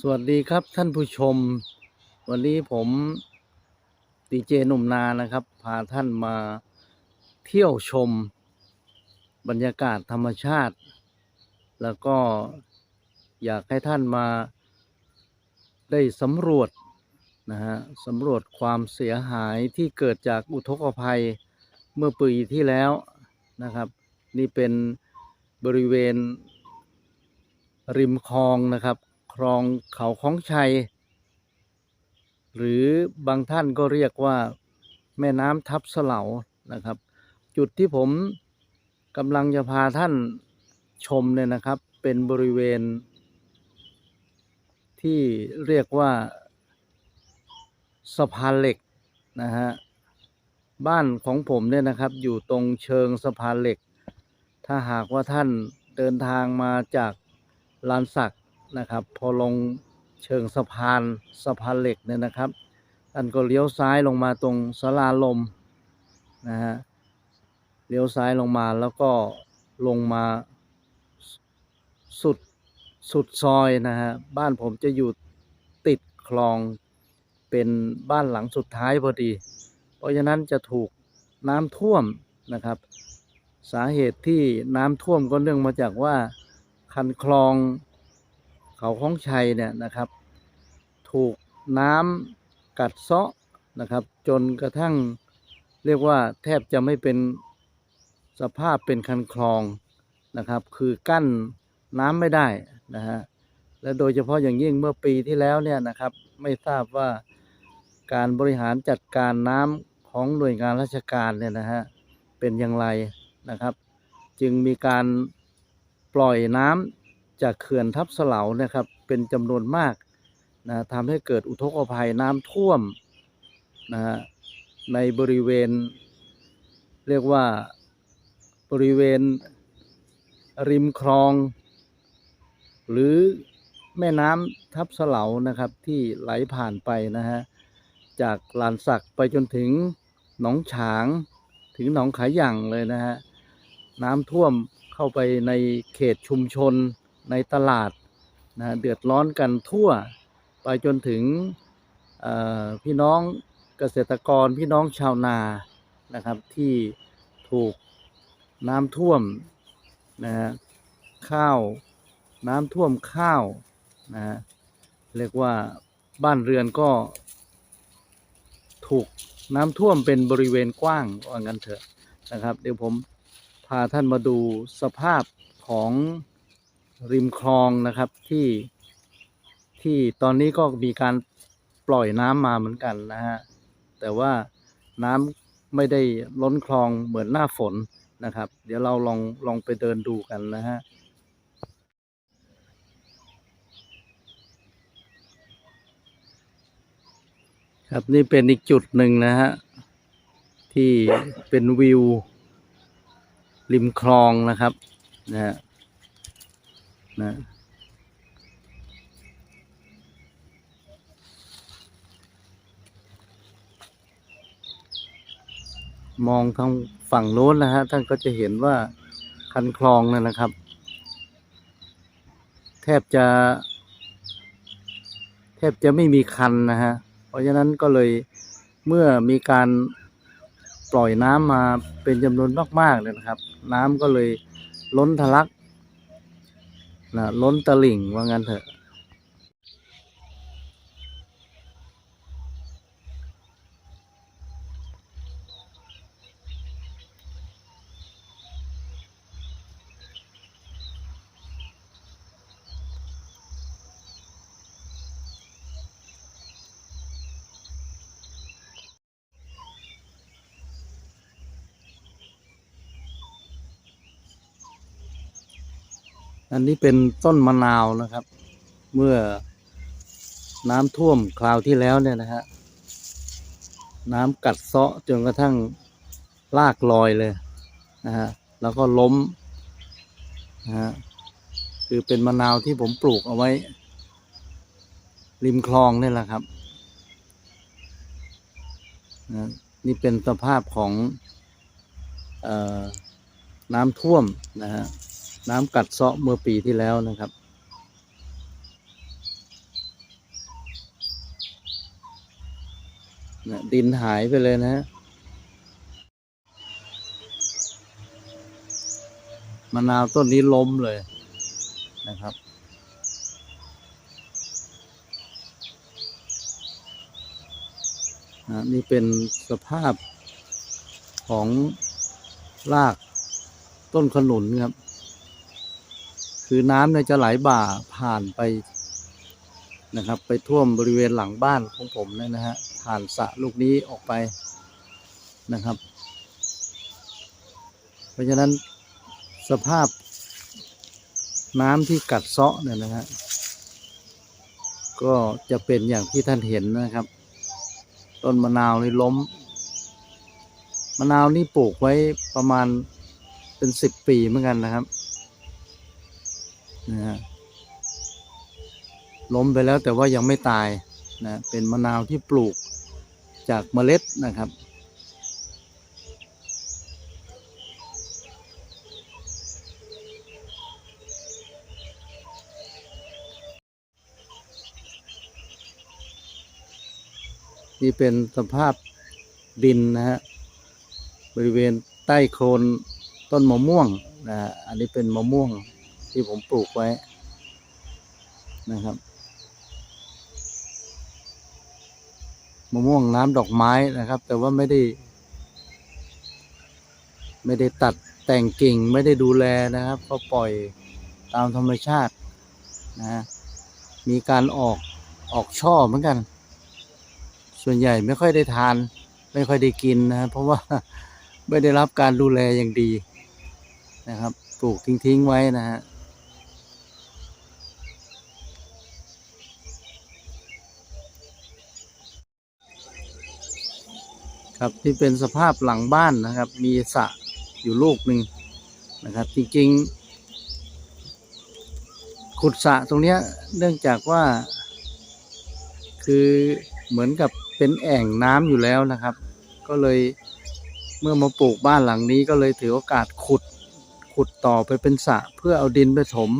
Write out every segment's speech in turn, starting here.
สวัสดีครับท่านผู้ชม วันนี้ผมดีเจหนุ่มนานะครับ พาท่านมาเที่ยวชม บรรยากาศธรรมชาติ แล้วก็อยากให้ท่านมาได้สำรวจนะฮะสำรวจความเสียหายที่เกิดจากอุทกภัยเมื่อปีที่แล้วนะครับ นี่เป็นบริเวณริมคลองนะครับ คลองเขาของชัย หรือบางท่านก็เรียกว่าแม่น้ำทับเสลานะครับ จุดที่ผมกำลังจะพาท่านชมเนี่ยนะครับ เป็นบริเวณ ที่เรียกว่าสะพานเหล็กนะฮะบ้านของผมเนี่ยนะครับ อยู่ตรงเชิงสะพานเหล็ก ถ้าหากว่าท่านเดินทางมาจากลานสัก นะครับ พอลงเชิงสะพานสะพานเหล็กเนี่ยนะครับท่านก็เลี้ยวซ้ายลงมาตรงสลาลมนะฮะเลี้ยวซ้ายลงมาแล้วก็ลงมาสุดสุดซอยนะฮะบ้านผมจะอยู่ติดคลองเป็นบ้านหลังสุดท้ายพอดี เพราะฉะนั้นจะถูกน้ำท่วมนะครับ สาเหตุที่น้ำท่วมก็เนื่องมาจากว่าคันคลอง เขาของชัยเนี่ยนะครับ ถูกน้ำกัดเซาะนะครับ จนกระทั่งเรียกว่าแทบจะไม่เป็นสภาพเป็นคันคลองนะครับ คือกั้นน้ำไม่ได้นะฮะและโดยเฉพาะอย่างยิ่งเมื่อปีที่แล้วเนี่ยนะครับ ไม่ทราบว่าการบริหารจัดการน้ำของหน่วยงานราชการเนี่ยนะฮะเป็นอย่างไรนะครับ จึงมีการปล่อยน้ำ จากเขื่อนทับเสลานะครับ เป็นจำนวนมากนะทำให้เกิดอุทกภัยน้ำท่วมนะในบริเวณ เรียกว่าบริเวณริมคลอง หรือแม่น้ำทับเสลานะครับที่ไหลผ่านไปนะฮะจากลานสักไปจนถึงหนองฉางถึงหนองขายหยั่งเลยนะฮะน้ำท่วมเข้าไปในเขตชุมชน ในตลาดนะเดือดร้อนกันทั่ว ไปจนถึงพี่น้องเกษตรกรพี่น้องชาวนานะครับ ที่ถูกน้ำท่วมนะฮะข้าวน้ำท่วมข้าวนะฮะเรียกว่าบ้านเรือนก็ ถูกน้ำท่วมเป็นบริเวณกว้างว่างั้นเถอะนะครับ เดี๋ยวผมพาท่านมาดูสภาพของ ริมคลองนะครับที่ที่ตอนนี้ก็มีการปล่อยน้ำมาเหมือนกันนะฮะแต่ว่าน้ำไม่ได้ล้นคลองเหมือนหน้าฝนนะครับ เดี๋ยวเราลองลองไปเดินดูกันนะฮะครับนี่เป็นอีกจุดหนึ่งนะฮะที่เป็นวิว ริมคลองนะครับนะฮะ นะมองทางฝั่งโน้นนะฮะ ท่านก็จะเห็นว่าคันคลองนั่นนะครับ แทบจะ แทบจะไม่มีคันนะฮะ เพราะฉะนั้นก็เลยเมื่อมีการปล่อยน้ำมาเป็นจำนวนมากๆเลยนะครับ น้ำก็เลยล้นทะลัก นะล้นตลิ่งว่างั้นเถอะ อันนี้เป็นต้นมะนาวนะครับ เมื่อน้ำท่วมคราวที่แล้วเนี่ยนะฮะน้ำกัดเซาะจนกระทั่งลากลอยเลยนะฮะแล้วก็ล้มนะฮะคือเป็นมะนาวที่ผมปลูกเอาไว้ ริมคลองนี่แหละครับนะนี่เป็นสภาพของเออน้ำท่วมนะฮะ น้ำกัดเซาะเมื่อปีที่แล้วนะครับ ดินหายไปเลยนะฮะมะนาวต้นนี้ล้มเลยนะครับ นี่เป็นสภาพของรากต้นขนุนครับ คือน้ำเนี่ยจะไหลบ่าผ่านไปนะครับ ไปท่วมบริเวณหลังบ้านของผมเนี่ยนะฮะผ่านสระลูกนี้ออกไปนะครับ เพราะฉะนั้นสภาพน้ำที่กัดเซาะเนี่ยนะฮะก็จะเป็นอย่างที่ท่านเห็นนะครับ ต้นมะนาวนี่ล้ม มะนาวนี่ปลูกไว้ประมาณเป็นสิบปีเหมือนกันนะครับ นะฮะล้มไปแล้วแต่ว่ายังไม่ตายนะเป็นมะนาวที่ปลูกจากเมล็ดนะครับ นี่เป็นสภาพดินนะฮะบริเวณใต้โคนต้นมะม่วงนะฮะอันนี้เป็นมะม่วง ที่ผมปลูกไว้นะครับมะม่วงน้ำดอกไม้นะครับ แต่ว่าไม่ได้ ไม่ได้ตัดแต่งกิ่งไม่ได้ดูแลนะครับ ก็ปล่อยตามธรรมชาตินะฮะมีการออกออกช่อเหมือนกัน ส่วนใหญ่ไม่ค่อยได้ทาน ไม่ค่อยได้กินนะเพราะว่าไม่ได้รับการดูแลอย่างดีนะครับ ปลูกทิ้งๆไว้นะฮะ ครับ ที่เป็นสภาพหลังบ้านนะครับ มีสระอยู่ลูกหนึ่งนะครับ จริงๆ ขุดสระตรงเนี้ยเนื่องจากว่า คือเหมือนกับเป็นแอ่งน้ำอยู่แล้วนะครับ ก็เลยเมื่อมาปลูกบ้านหลังนี้ก็เลยถือโอกาสขุดขุดต่อไปเป็นสระเพื่อเอาดินไปถม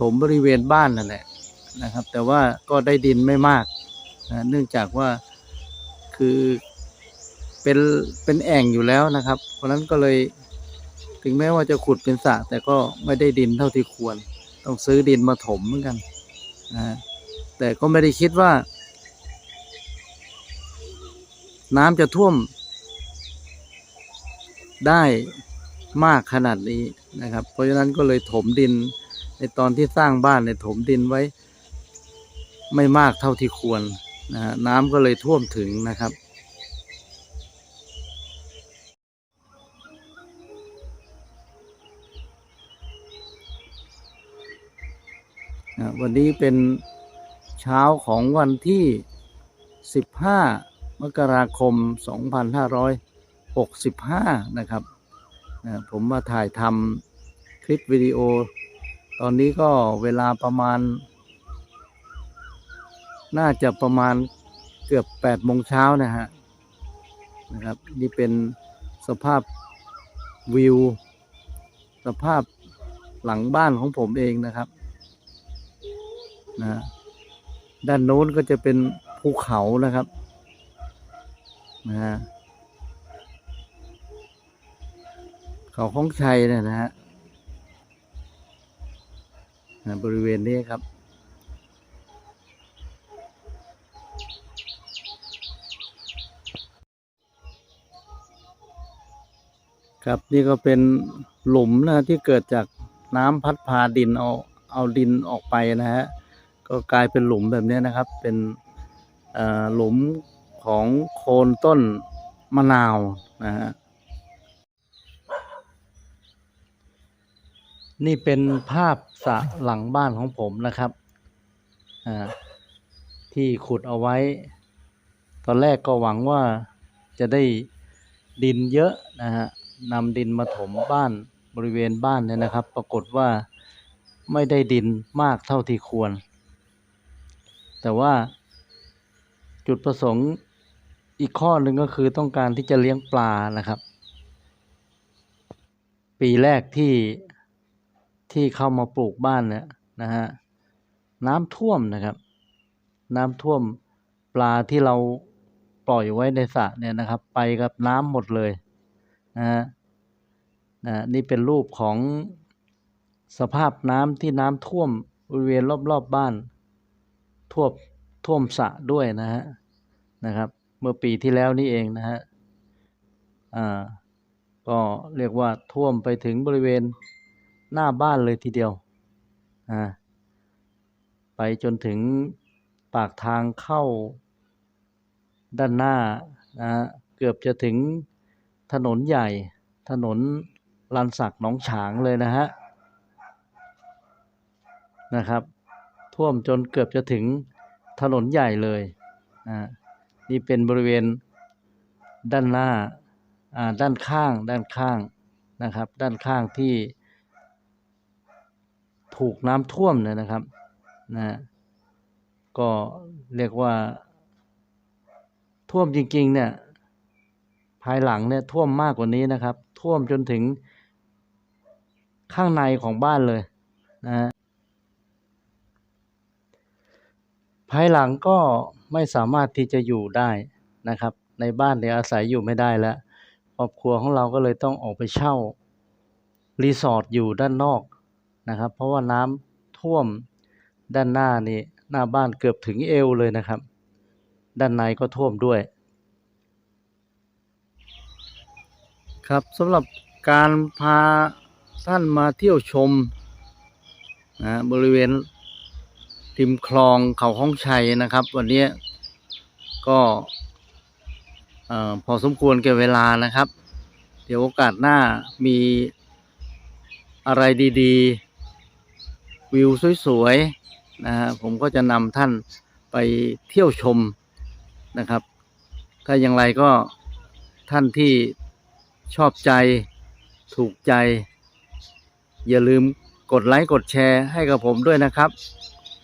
ถมบริเวณบ้านนั่นแหละนะครับ แต่ว่าก็ได้ดินไม่มากนะเนื่องจากว่าคือ เป็นเป็นแอ่งอยู่แล้วนะครับ เพราะนั้นก็เลยถึงแม้ว่าจะขุดเป็นสระแต่ก็ไม่ได้ดินเท่าที่ควร ต้องซื้อดินมาถมเหมือนกันนะแต่ก็ไม่ได้คิดว่า น้ำจะท่วม ได้มากขนาดนี้นะครับ เพราะฉะนั้นก็เลยถมดิน ในตอนที่สร้างบ้านในถมดินไว้ ไม่มากเท่าที่ควรนะฮะน้ำก็เลยท่วมถึงนะครับ นะวันนี้เป็นเช้าของวันที่ 15 มกราคม 2565 นะครับนะผมมาถ่ายทำคลิปวิดีโอ ตอนนี้ก็เวลาประมาณ น่าจะประมาณเกือบ8โมงเช้านะฮะนะครับ นี่เป็นสภาพวิว สภาพหลังบ้านของผมเองนะครับ นะด้านโน้นก็จะเป็นภูเขานะครับนะฮะเขาของชัยเนี่ยนะฮะนะบริเวณนี้ครับ ครับนี่ก็เป็นหลุมนะที่เกิดจากน้ำพัดพาดินเอาเอาดินออกไปนะฮะ ก็กลายเป็นหลุมแบบนี้นะครับ เป็นหลุมของโคนต้นมะนาวนะฮะนี่เป็นภาพสระหลังบ้านของผมนะครับที่ขุดเอาไว้ ตอนแรกก็หวังว่าจะได้ดินเยอะนะฮะนำดินมาถมบ้านบริเวณบ้านเนี่ยนะครับ ปรากฏว่าไม่ได้ดินมากเท่าที่ควร แต่ว่าจุดประสงค์อีกข้อหนึ่งก็คือต้องการที่จะเลี้ยงปลานะครับ ปีแรกที่ที่เข้ามาปลูกบ้านเนี่ยนะฮะน้ำท่วมนะครับ น้ำท่วมปลาที่เราปล่อยไว้ในสระเนี่ยนะครับ ไปกับน้ำหมดเลยนะฮะนะนี่เป็นรูปของสภาพน้ำที่น้ำท่วมบริเวณรอบๆบบ้าน ท่วมท่วมสะด้วยนะฮะนะครับ เมื่อปีที่แล้วนี่เองนะฮะอ่าก็เรียกว่าท่วมไปถึงบริเวณหน้าบ้านเลยทีเดียวอ่าไปจนถึงปากทางเข้าด้านหน้านะฮะเกือบจะถึงถนนใหญ่ถนนลันสักหนองฉางเลยนะฮะนะครับ ท่วมจนเกือบจะถึงถนนใหญ่เลยอ่านี่เป็นบริเวณด้านหน้าอ่าด้านข้างด้านข้างนะครับ ด้านข้างที่ถูกน้ำท่วมเนี่ยนะครับนะก็เรียกว่า ท่วมจริงๆเนี่ยภายหลังเนี่ยท่วมมากกว่านี้นะครับ ท่วมจนถึงข้างในของบ้านเลยนะฮะ ภายหลังก็ไม่สามารถที่จะอยู่ได้นะครับ ในบ้านเนี่ยอาศัยอยู่ไม่ได้แล้วครอบครัวของเราก็เลยต้องออกไปเช่ารีสอร์ทอยู่ด้านนอกนะครับ เพราะว่าน้ำท่วมด้านหน้านี่หน้าบ้านเกือบถึงเอวเลยนะครับ ด้านในก็ท่วมด้วย ครับสำหรับการพาท่านมาเที่ยวชมนะบริเวณ ริมคลองเขาห้องชัยนะครับ วันนี้ก็พอสมควรแก่เวลานะครับ เดี๋ยวโอกาสหน้ามีอะไรดีๆ วิวสวยๆนะฮะผมก็จะนำท่านไปเที่ยวชมนะครับ ถ้าอย่างไรก็ท่านที่ชอบใจถูกใจ อย่าลืมกดไลค์กดแชร์ให้กับผมด้วยนะครับ